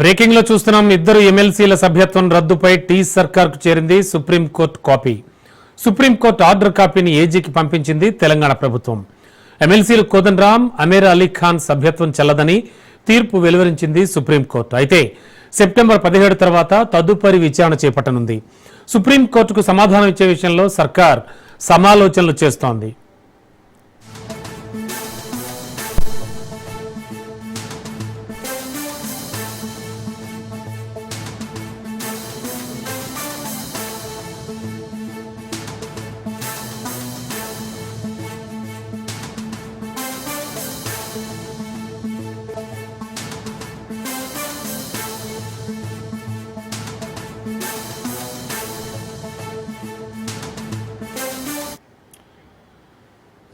బ్రేకింగ్లో చూస్తున్నాం ఇద్దరు ఎమ్మెల్సీల సభ్యత్వం రద్దుపై టీ సర్కార్కు చేరింది సుప్రీంకోర్టు కాపీ. సుప్రీంకోర్టు ఆర్డర్ కాపీని ఏజీకి పంపించింది తెలంగాణ ప్రభుత్వం. ఎమ్మెల్సీలు కోదండరామ్ అమీర్ అలీ ఖాన్ సభ్యత్వం చెల్లదని తీర్పు వెలువరించింది సుప్రీంకోర్టు. అయితే సెప్టెంబర్ పదిహేడు తర్వాత తదుపరి విచారణ చేపట్టనుంది. సుప్రీంకోర్టుకు సమాధానం ఇచ్చే విషయంలో సర్కార్ సమాలోచనలు చేస్తోంది.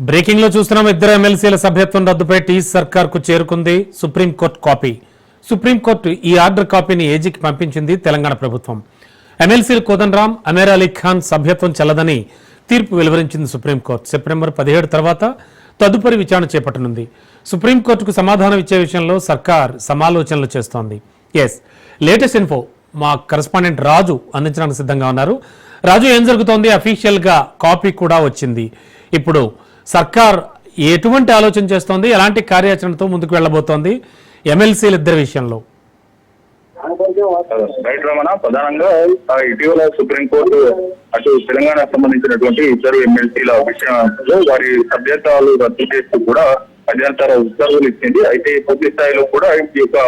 బ్రేకింగ్లో చూస్తున్నాం ఇద్దరు ఎమ్మెల్సీల సభ్యత్వం రద్దుపై టీ సర్కార్కు చేరుకుంది supreme court copy. Supreme court ఈ ఆర్డర్ కాపీని ఏజీకి పంపించింది తెలంగాణ ప్రభుత్వం. ఎమ్మెల్సీలు కోదండరాం అమీర్ అలీ ఖాన్ సభ్యత్వం చెల్లదని తీర్పు వెలువరించింది సుప్రీంకోర్టు సెప్టెంబర్ పదిహేడు తర్వాత తదుపరి విచారణ చేపట్టనుంది. సుప్రీంకోర్టుకు సమాధానం ఇచ్చే విషయంలో సర్కార్ సమాలోచనలు చేస్తోంది. ఎస్ లేటెస్ట్ ఇన్ఫో మా కరెస్పాండెంట్ రాజు అందించడానికి సిద్ధంగా ఉన్నారు. రాజు ఏం జరుగుతోంది? అఫీషియల్గా కాపీ కూడా వచ్చింది. ఇప్పుడు సర్కార్ ఎటువంటి ఆలోచన చేస్తోంది? ఎలాంటి కార్యాచరణతో ముందుకు వెళ్ళబోతోంది? ఎమ్మెల్సీల ఇద్దరి విషయంలో. రైట్ రమణ ప్రధానంగా ఇటీవల సుప్రీంకోర్టు అటు తెలంగాణకు సంబంధించినటువంటి ఇద్దరు ఎమ్మెల్సీల విషయంలో వారి సభ్యత్వాలు రద్దు చేస్తూ కూడా మధ్యంతర ఉత్తర్వులు ఇచ్చింది. అయితే పూర్తి స్థాయిలో కూడా ఈ యొక్క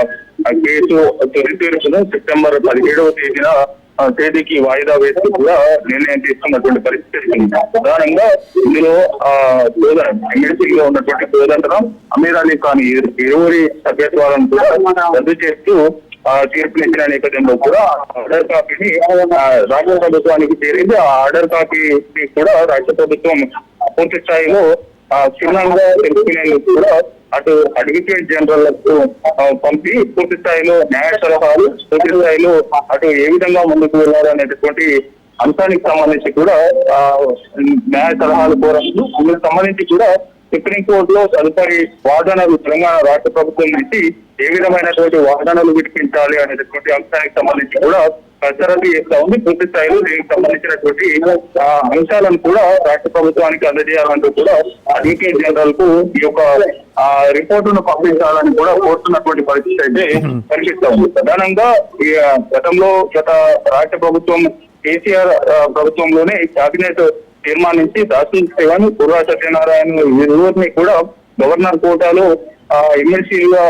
కేసు తొలి తీర్పును సెప్టెంబర్ పదిహేడవ తేదీన తేదీకి వాయిదా వేస్తూ కూడా నిర్ణయం తీసుకున్నటువంటి పరిస్థితి ప్రధానంగా ఇందులో ఆ ఎమ్మెల్సీలో ఉన్నటువంటి కోదండరం అమీర్ అలీ ఖాన్ ఇరువురి సభ్యత్వాలను కూడా రద్దు చేస్తూ ఆ తీర్పునిచ్చిన నేపథ్యంలో కూడా ఆర్డర్ కాపీని రాష్ట్ర ప్రభుత్వానికి చేరింది. ఆ ఆర్డర్ కాపీని కూడా రాష్ట్ర ప్రభుత్వం పూర్తి స్థాయిలో ఆ, క్షుణ్ణంగా తెలుసుకునేందుకు కూడా అటు అడ్వకేట్ జనరల్ పంపి పూర్తి స్థాయిలో న్యాయ సలహాలు పూర్తి స్థాయిలో అటు ఏ విధంగా ముందుకు వెళ్ళాలనేటటువంటి అంశానికి సంబంధించి కూడా న్యాయ సలహాలు కోరచ్చు అందుకు సంబంధించి కూడా సుప్రీంకోర్టులో తదుపరి వాదనలు తెలంగాణ రాష్ట్ర ప్రభుత్వం నుంచి ఏ విధమైనటువంటి వాదనలు విడిపించాలి అనేటటువంటి అంశానికి సంబంధించి కూడా కసరత్తు చేస్తా ఉంది. పూర్తి స్థాయిలో దీనికి సంబంధించినటువంటి ఆ, అంశాలను కూడా రాష్ట్ర ప్రభుత్వానికి అందజేయాలంటూ కూడా అడ్వకేట్ జనరల్కు ఈ యొక్క రిపోర్టును పంపించాలని కూడా కోరుతున్నటువంటి పరిస్థితి అయితే కనిపిస్తా ఉంది. ప్రధానంగా ఈ గతంలో గత రాష్ట్ర ప్రభుత్వం కేసీఆర్ ప్రభుత్వంలోనే కేబినెట్ తీర్మానించి దాసుల్ శివన్ సత్యనారాయణ ఇరువురిని కూడా గవర్నర్ కోటాలో ఎమ్మెల్సీగా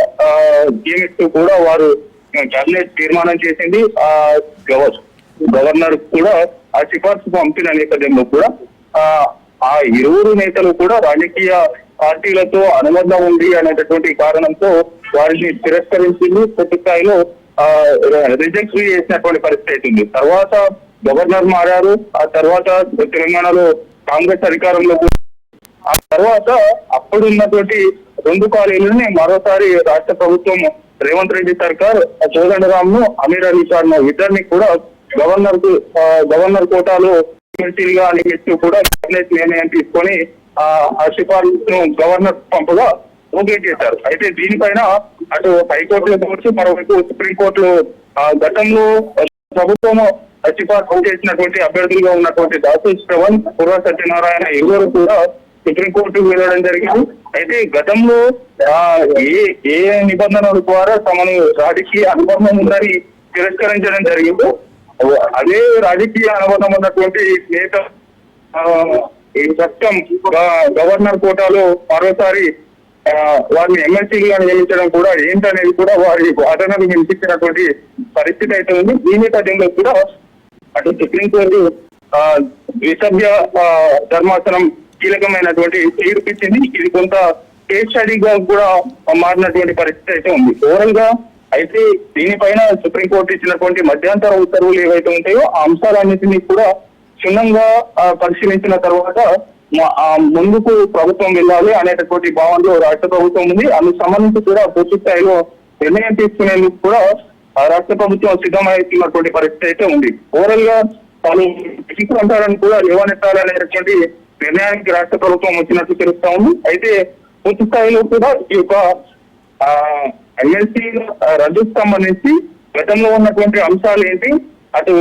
నియమిస్తూ కూడా వారు కేబినెట్ తీర్మానం చేసింది. ఆ గవర్ గవర్నర్ కూడా ఆ సిఫార్సు పంపిన నేపథ్యంలో కూడా ఆ ఆ ఇరువురు నేతలు కూడా రాజకీయ పార్టీలతో అనుబంధం ఉంది అనేటటువంటి కారణంతో వారిని తిరస్కరించింది. పూర్తి స్థాయిలో రిజెక్ట్ చేసినటువంటి పరిస్థితి అవుతుంది తర్వాత గవర్నర్ మారారు. ఆ తర్వాత తెలంగాణలో కాంగ్రెస్ అధికారంలో ఆ తర్వాత అప్పుడు ఉన్నటువంటి రెండు కాలేజీలని మరోసారి రాష్ట్ర ప్రభుత్వం రేవంత్ రెడ్డి సర్కార్ కోదండరామ్ను అమీర్ అలీ ఖాన్ను ఇద్దరిని కూడా గవర్నర్కు గవర్నర్ కోటాలో ఎమ్మెల్సీలుగా నియమిస్తూ కూడా కేబినెట్ నిర్ణయం తీసుకొని ఆ సిఫార్సును గవర్నర్ పంపగా ఓకే చేశారు. అయితే దీనిపైన అటు హైకోర్టులో కావచ్చు మరోవైపు సుప్రీంకోర్టులో గతంలో ప్రభుత్వం సిఫార్సు చేసినటువంటి అభ్యర్థులుగా ఉన్నటువంటి దాసు శ్రవణ్ పూర్వ సత్యనారాయణ ఇరువురు కూడా సుప్రీంకోర్టుకు వెళ్ళడం జరిగింది. అయితే గతంలో ఆ, ఏ ఏ నిబంధనల ద్వారా తమను రాజకీయ అనుబంధం ఉందని తిరస్కరించడం జరిగిందో అదే రాజకీయ అనుబంధం ఉన్నటువంటి నేత ఈ చట్టం గవర్నర్ కోటాలో మరోసారి వారిని ఎమ్మెల్సీగా నియమించడం కూడా ఏంటనేది కూడా వారి వాదనలు వినిపించినటువంటి పరిస్థితి అయితే ఉంది. ఈ నేపథ్యంలో కూడా అటు సుప్రీంకోర్టు ద్విసభ్య ధర్మాసనం కీలకమైనటువంటి తీర్పు ఇచ్చింది ఇది కొంత కేస్ స్టడీగా కూడా మారినటువంటి పరిస్థితి అయితే ఉంది. ఓవరాల్గా అయితే దీనిపైన సుప్రీంకోర్టు ఇచ్చినటువంటి మధ్యంతర ఉత్తర్వులు ఏవైతే ఉంటాయో ఆ అంశాలన్నింటినీ కూడా క్షుణ్ణంగా పరిశీలించిన తర్వాత ముందుకు ప్రభుత్వం వెళ్ళాలి అనేటటువంటి భావనలో రాష్ట్ర ప్రభుత్వం ఉంది. అందుకు సంబంధించి కూడా పూర్తి స్థాయిలో నిర్ణయం తీసుకునేందుకు కూడా రాష్ట్ర ప్రభుత్వం సిద్ధమవుతున్నటువంటి పరిస్థితి అయితే ఉంది. ఓవరాల్గా వాళ్ళు ఎన్నికలు అంటారని కూడా లేవనెత్తాలనేటువంటి నిర్ణయానికి రాష్ట్ర ప్రభుత్వం వచ్చినట్టు తెలుస్తా ఉంది. అయితే పూర్తి స్థాయిలో కూడా ఈ యొక్క ఆ, ఎమ్మెల్సీ రద్దుకు సంబంధించి గతంలో ఉన్నటువంటి అంశాలు ఏంటి? అటు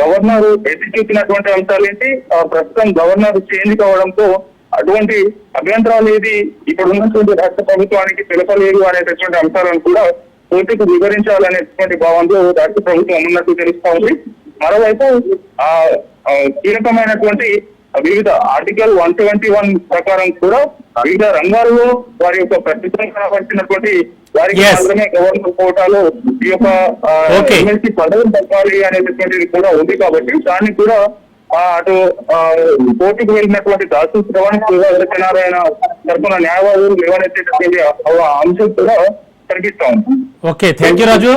గవర్నర్ ఎత్తి చూపినటువంటి అంశాలు ఏంటి? ప్రస్తుతం గవర్నర్ చేంజ్ కావడంతో అటువంటి అభ్యంతరాలు ఏది? ఇప్పుడు ఉన్నటువంటి రాష్ట్ర ప్రభుత్వానికి తెలపలేదు అనేటటువంటి అంశాలను కూడా పూర్తికి వివరించాలనేటువంటి భావంలో రాష్ట్ర ప్రభుత్వం ఉన్నట్టు తెలుస్తా ఉంది మరోవైపు ఆ కీలకమైనటువంటి వివిధ ఆర్టికల్ వన్ సెవెంటీ వన్ ప్రకారం కూడా వివిధ రంగాల్లో వారి యొక్క ప్రతిష్టం కనబడినటువంటి వారికి. మాత్రమే గవర్నర్ కోటాలో ఈ యొక్క. ఎమ్మెల్సీ పదవి దక్కాలి అనేటటువంటిది కూడా ఉంది కాబట్టి దాన్ని కూడా అటు కోర్టుకు వెళ్ళినటువంటి దాసు శ్రవణ్ సత్యనారాయణ తరఫున న్యాయవాదులు లేవనెత్తేటటువంటి అంశం కూడా కనిపిస్తా ఉంది ఓకే థ్యాంక్ యూ రాజు